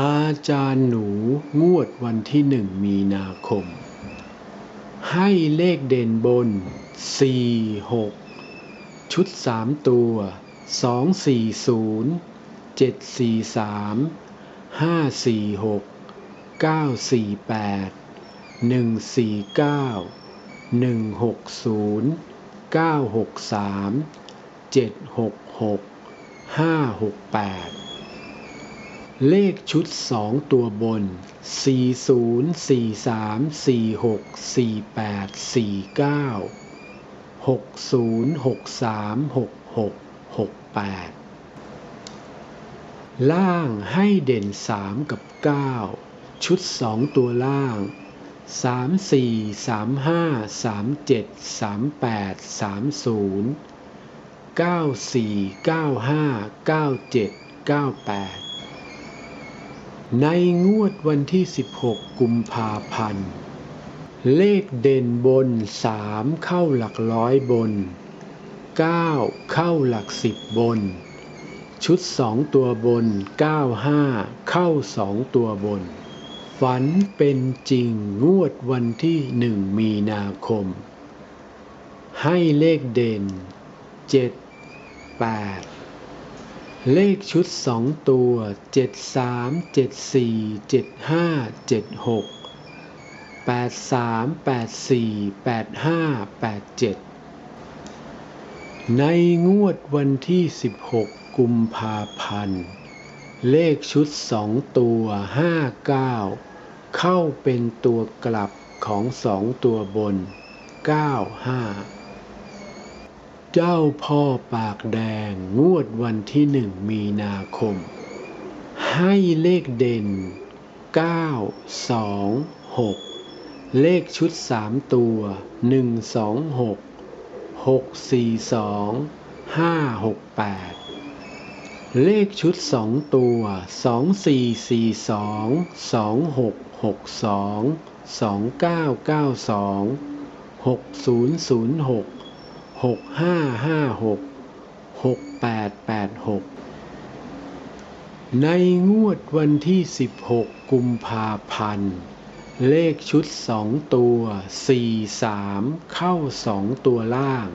อาจารย์หนูงวดวันที่หนึ่งมีนาคม ให้เลขเด่นบน 4 6 ชุดสามตัว 240 743 546 948 149 160 963 766 568 เลขชุดสองตัวบน 40 43 46 48 49 60 63 66 68 ล่างให้เด่น 3 กับ 9 ชุดสองตัวล่าง 34 35 37 38 30 94 95 97 98 ในงวดวันที่ 16 กุมภาพันธ์ เลขเด่นบน 3 เข้าหลักร้อยบน 9 เข้าหลักสิบบน ชุด 2 ตัวบน 95 เข้า 2 ตัวบน ฝันเป็นจริงงวดวันที่ 1 มีนาคม ให้เลขเด่น 7 8 เลขชุดสองตัวเจ็ดสามเจ็ดสี่เจ็ดห้าเจ็ดหกแปดสามแปดสี่แปดห้าแปดเจ็ดในงวดวันที่สิบหกกุมภาพันธ์ เลขชุดสองตัวห้าเก้าเข้าเป็นตัวกลับของสองตัวบนเก้าห้า เจ้าพ่อปากแดงงวดวันที่หนึ่งมีนาคม ให้เลขเด่น 9 2 6 เลขชุดสามตัว 1 2 6 6 4 2 5 6 8 เลขชุดสองตัว 2 4 4 2 2 6 6 2 2 9 9 2 6 0 0 6 หกห้าห้าหกหกแปดแปดหกในงวดวันที่สิบหกกุมภาพันธ์ เลขชุดสองตัวสี่สามเข้าสองตัวล่าง